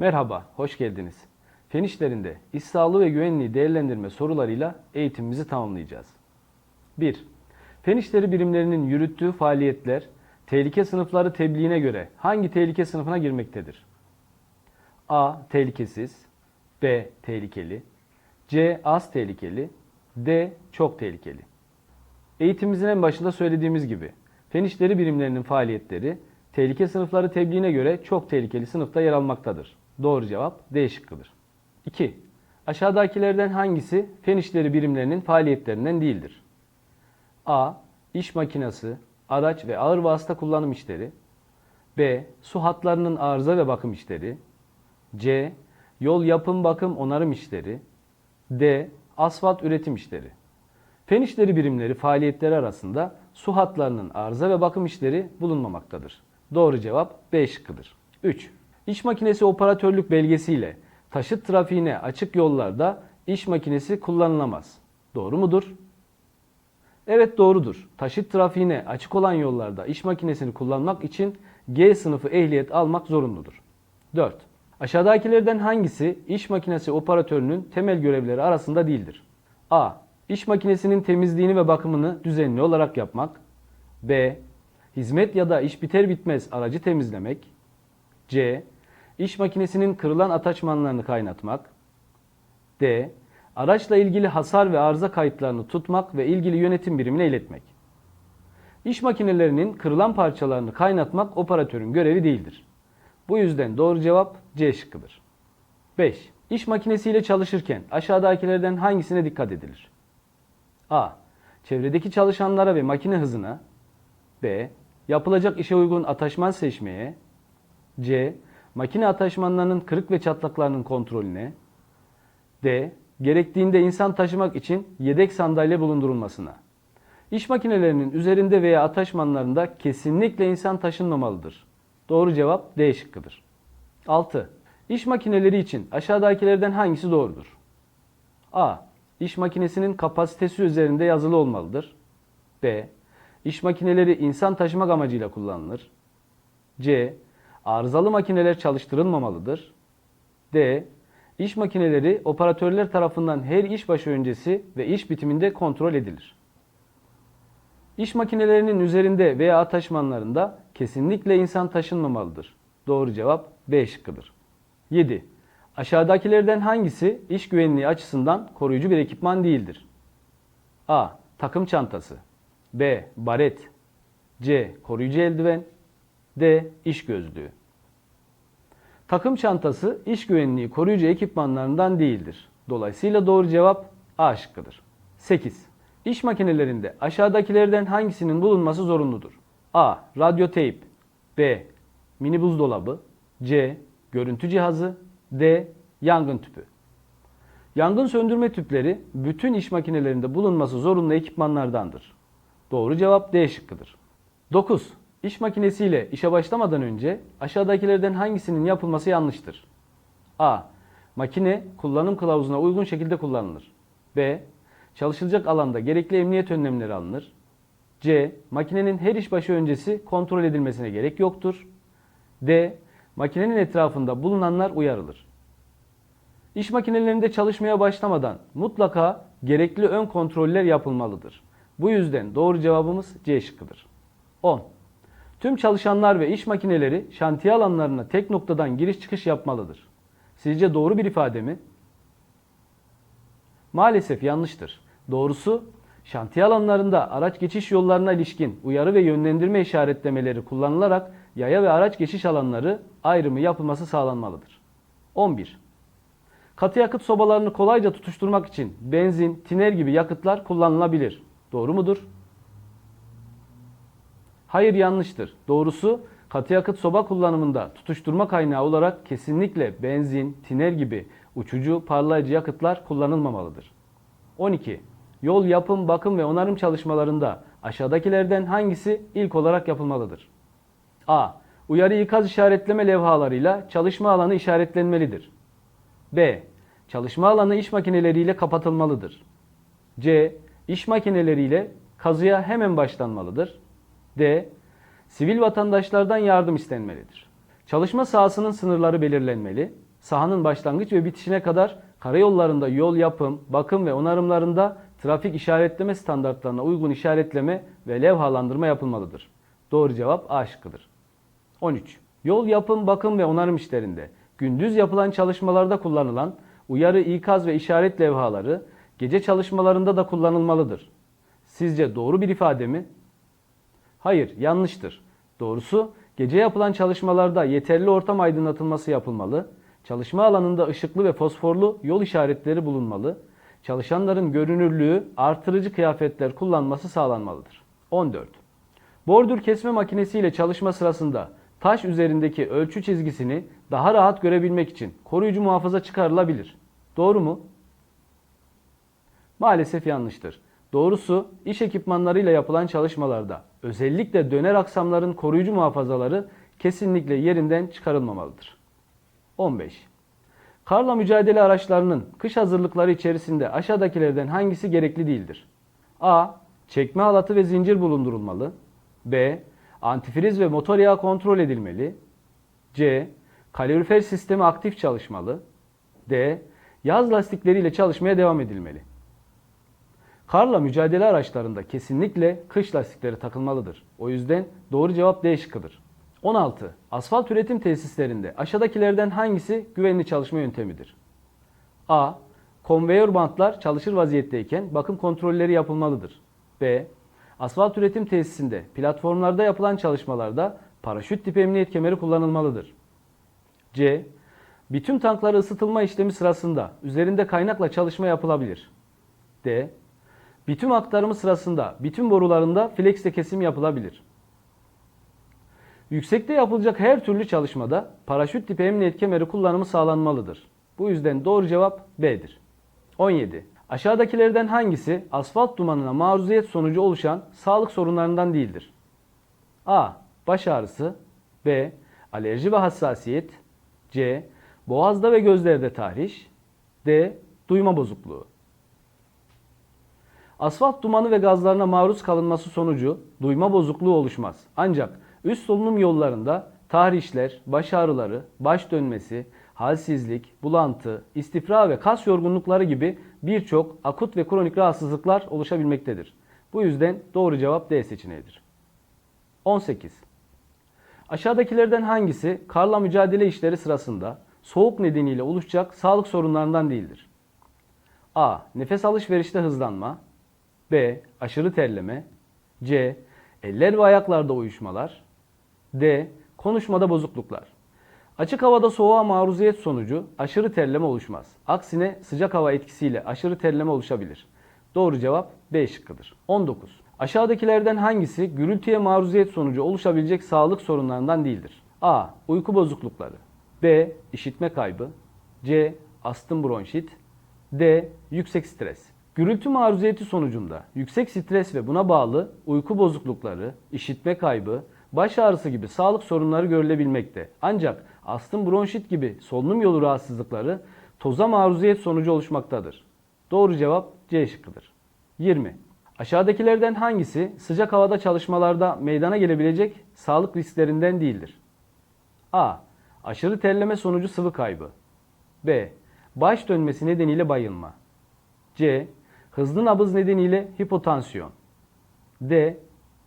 Merhaba, hoş geldiniz. Fen işlerinde iş sağlığı ve güvenliği değerlendirme sorularıyla eğitimimizi tamamlayacağız. 1. Fen işleri birimlerinin yürüttüğü faaliyetler tehlike sınıfları tebliğine göre hangi tehlike sınıfına girmektedir? A. Tehlikesiz B. Tehlikeli C. Az tehlikeli D. Çok tehlikeli Eğitimimizin en başında söylediğimiz gibi fen işleri birimlerinin faaliyetleri tehlike sınıfları tebliğine göre çok tehlikeli sınıfta yer almaktadır. Doğru cevap D şıkkıdır. 2. Aşağıdakilerden hangisi fen işleri birimlerinin faaliyetlerinden değildir? A. İş makinesi, araç ve ağır vasıta kullanım işleri. B. Su hatlarının arıza ve bakım işleri. C. Yol yapım bakım onarım işleri. D. Asfalt üretim işleri. Fen işleri birimleri faaliyetleri arasında su hatlarının arıza ve bakım işleri bulunmamaktadır. Doğru cevap B şıkkıdır. 3. İş makinesi operatörlük belgesiyle taşıt trafiğine açık yollarda iş makinesi kullanılamaz. Doğru mudur? Evet doğrudur. Taşıt trafiğine açık olan yollarda iş makinesini kullanmak için G sınıfı ehliyet almak zorunludur. 4. Aşağıdakilerden hangisi iş makinesi operatörünün temel görevleri arasında değildir? A. İş makinesinin temizliğini ve bakımını düzenli olarak yapmak. B. Hizmet ya da iş biter bitmez aracı temizlemek. C. İş makinesinin kırılan ataçmanlarını kaynatmak. D. Araçla ilgili hasar ve arıza kayıtlarını tutmak ve ilgili yönetim birimine iletmek. İş makinelerinin kırılan parçalarını kaynatmak operatörün görevi değildir. Bu yüzden doğru cevap C şıkkıdır. 5. İş makinesiyle çalışırken aşağıdakilerden hangisine dikkat edilir? A. Çevredeki çalışanlara ve makine hızına. B. Yapılacak işe uygun ataşman seçmeye. C. Makine ataşmanlarının kırık ve çatlaklarının kontrolüne. D. Gerektiğinde insan taşımak için yedek sandalye bulundurulmasına. İş makinelerinin üzerinde veya ataşmanlarında kesinlikle insan taşınmamalıdır. Doğru cevap D şıkkıdır. 6. İş makineleri için aşağıdakilerden hangisi doğrudur? A. İş makinesinin kapasitesi üzerinde yazılı olmalıdır. B. İş makineleri insan taşımak amacıyla kullanılır. C. Arızalı makineler çalıştırılmamalıdır. D. İş makineleri operatörler tarafından her iş başı öncesi ve iş bitiminde kontrol edilir. İş makinelerinin üzerinde veya ataşmanlarında kesinlikle insan taşınmamalıdır. Doğru cevap B şıkkıdır. 7. Aşağıdakilerden hangisi iş güvenliği açısından koruyucu bir ekipman değildir? A. Takım çantası B. Baret C. Koruyucu eldiven D. İş gözlüğü Takım çantası iş güvenliği koruyucu ekipmanlarından değildir. Dolayısıyla doğru cevap A şıkkıdır. 8. İş makinelerinde aşağıdakilerden hangisinin bulunması zorunludur? A. Radyo teyp B. Mini buzdolabı C. Görüntü cihazı D. Yangın tüpü Yangın söndürme tüpleri bütün iş makinelerinde bulunması zorunlu ekipmanlardandır. Doğru cevap D şıkkıdır. 9. İş makinesiyle işe başlamadan önce aşağıdakilerden hangisinin yapılması yanlıştır? A. Makine kullanım kılavuzuna uygun şekilde kullanılır. B. Çalışılacak alanda gerekli emniyet önlemleri alınır. C. Makinenin her iş başı öncesi kontrol edilmesine gerek yoktur. D. Makinenin etrafında bulunanlar uyarılır. İş makinelerinde çalışmaya başlamadan mutlaka gerekli ön kontroller yapılmalıdır. Bu yüzden doğru cevabımız C şıkkıdır. 10. Tüm çalışanlar ve iş makineleri şantiye alanlarına tek noktadan giriş çıkış yapmalıdır. Sizce doğru bir ifade mi? Maalesef yanlıştır. Doğrusu şantiye alanlarında araç geçiş yollarına ilişkin uyarı ve yönlendirme işaretlemeleri kullanılarak yaya ve araç geçiş alanları ayrımı yapılması sağlanmalıdır. 11. Katı yakıt sobalarını kolayca tutuşturmak için benzin, tiner gibi yakıtlar kullanılabilir. Doğru mudur? Hayır yanlıştır. Doğrusu katı yakıt soba kullanımında tutuşturma kaynağı olarak kesinlikle benzin, tiner gibi uçucu, parlayıcı yakıtlar kullanılmamalıdır. 12. Yol yapım, bakım ve onarım çalışmalarında aşağıdakilerden hangisi ilk olarak yapılmalıdır? A. Uyarı ikaz işaretleme levhalarıyla çalışma alanı işaretlenmelidir. B. Çalışma alanı iş makineleriyle kapatılmalıdır. C. İş makineleriyle kazıya hemen başlanmalıdır. D. Sivil vatandaşlardan yardım istenmelidir. Çalışma sahasının sınırları belirlenmeli. sahanın başlangıç ve bitişine kadar karayollarında yol yapım, bakım ve onarımlarında trafik işaretleme standartlarına uygun işaretleme ve levhalandırma yapılmalıdır. Doğru cevap A şıkkıdır. 13. Yol yapım, bakım ve onarım işlerinde gündüz yapılan çalışmalarda kullanılan uyarı, ikaz ve işaret levhaları gece çalışmalarında da kullanılmalıdır. Sizce doğru bir ifade mi? Hayır, yanlıştır. Doğrusu gece yapılan çalışmalarda yeterli ortam aydınlatılması yapılmalı, çalışma alanında ışıklı ve fosforlu yol işaretleri bulunmalı, çalışanların görünürlüğü artırıcı kıyafetler kullanması sağlanmalıdır. 14. Bordür kesme makinesiyle çalışma sırasında taş üzerindeki ölçü çizgisini daha rahat görebilmek için koruyucu muhafaza çıkarılabilir. Doğru mu? Maalesef yanlıştır. Doğrusu iş ekipmanlarıyla yapılan çalışmalarda özellikle döner aksamların koruyucu muhafazaları kesinlikle yerinden çıkarılmamalıdır. 15. Karla mücadele araçlarının kış hazırlıkları içerisinde aşağıdakilerden hangisi gerekli değildir? A. Çekme halatı ve zincir bulundurulmalı. B. Antifriz ve motor yağı kontrol edilmeli. C. Kalorifer sistemi aktif çalışmalı. D. Yaz lastikleriyle çalışmaya devam edilmeli. Karla mücadele araçlarında kesinlikle kış lastikleri takılmalıdır. O yüzden doğru cevap D şıkkıdır. 16. Asfalt üretim tesislerinde aşağıdakilerden hangisi güvenli çalışma yöntemidir? A. Konveyör bantlar çalışır vaziyetteyken bakım kontrolleri yapılmalıdır. B. Asfalt üretim tesisinde platformlarda yapılan çalışmalarda paraşüt tipi emniyet kemeri kullanılmalıdır. C. Bitüm tankları ısıtılma işlemi sırasında üzerinde kaynakla çalışma yapılabilir. D. Bitüm aktarımı sırasında bitüm borularında flexle kesim yapılabilir. Yüksekte yapılacak her türlü çalışmada paraşüt tipi emniyet kemeri kullanımı sağlanmalıdır. Bu yüzden doğru cevap B'dir. 17. Aşağıdakilerden hangisi asfalt dumanına maruziyet sonucu oluşan sağlık sorunlarından değildir? A. Baş ağrısı B. Alerji ve hassasiyet C. Boğazda ve gözlerde tahriş D. Duyma bozukluğu Asfalt dumanı ve gazlarına maruz kalınması sonucu duyma bozukluğu oluşmaz. Ancak üst solunum yollarında tahrişler, baş ağrıları, baş dönmesi, halsizlik, bulantı, istifra ve kas yorgunlukları gibi birçok akut ve kronik rahatsızlıklar oluşabilmektedir. Bu yüzden doğru cevap D seçeneğidir. 18. Aşağıdakilerden hangisi karla mücadele işleri sırasında soğuk nedeniyle oluşacak sağlık sorunlarından değildir? A. Nefes alışverişte hızlanma B. Aşırı terleme C. Eller ve ayaklarda uyuşmalar D. Konuşmada bozukluklar Açık havada soğuğa maruziyet sonucu aşırı terleme oluşmaz. Aksine sıcak hava etkisiyle aşırı terleme oluşabilir. Doğru cevap B şıkkıdır. 19. Aşağıdakilerden hangisi gürültüye maruziyet sonucu oluşabilecek sağlık sorunlarından değildir? A. Uyku bozuklukları B. işitme kaybı C. Astım bronşit D. Yüksek stres Gürültü maruziyeti sonucunda yüksek stres ve buna bağlı uyku bozuklukları, işitme kaybı, baş ağrısı gibi sağlık sorunları görülebilmekte. Ancak astım bronşit gibi solunum yolu rahatsızlıkları toza maruziyet sonucu oluşmaktadır. Doğru cevap C şıkkıdır. 20. Aşağıdakilerden hangisi sıcak havada çalışmalarda meydana gelebilecek sağlık risklerinden değildir? A. Aşırı terleme sonucu sıvı kaybı. B. Baş dönmesi nedeniyle bayılma. C. Hızlı nabız nedeniyle hipotansiyon. D.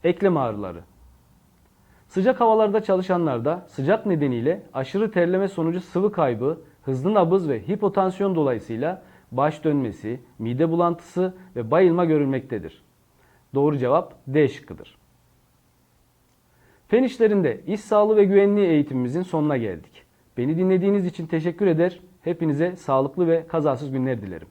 Eklem ağrıları. Sıcak havalarda çalışanlarda sıcak nedeniyle aşırı terleme sonucu sıvı kaybı, hızlı nabız ve hipotansiyon dolayısıyla baş dönmesi, mide bulantısı ve bayılma görülmektedir. Doğru cevap D şıkkıdır. Fen işlerinde iş sağlığı ve güvenliği eğitimimizin sonuna geldik. Beni dinlediğiniz için teşekkür eder. Hepinize sağlıklı ve kazasız günler dilerim.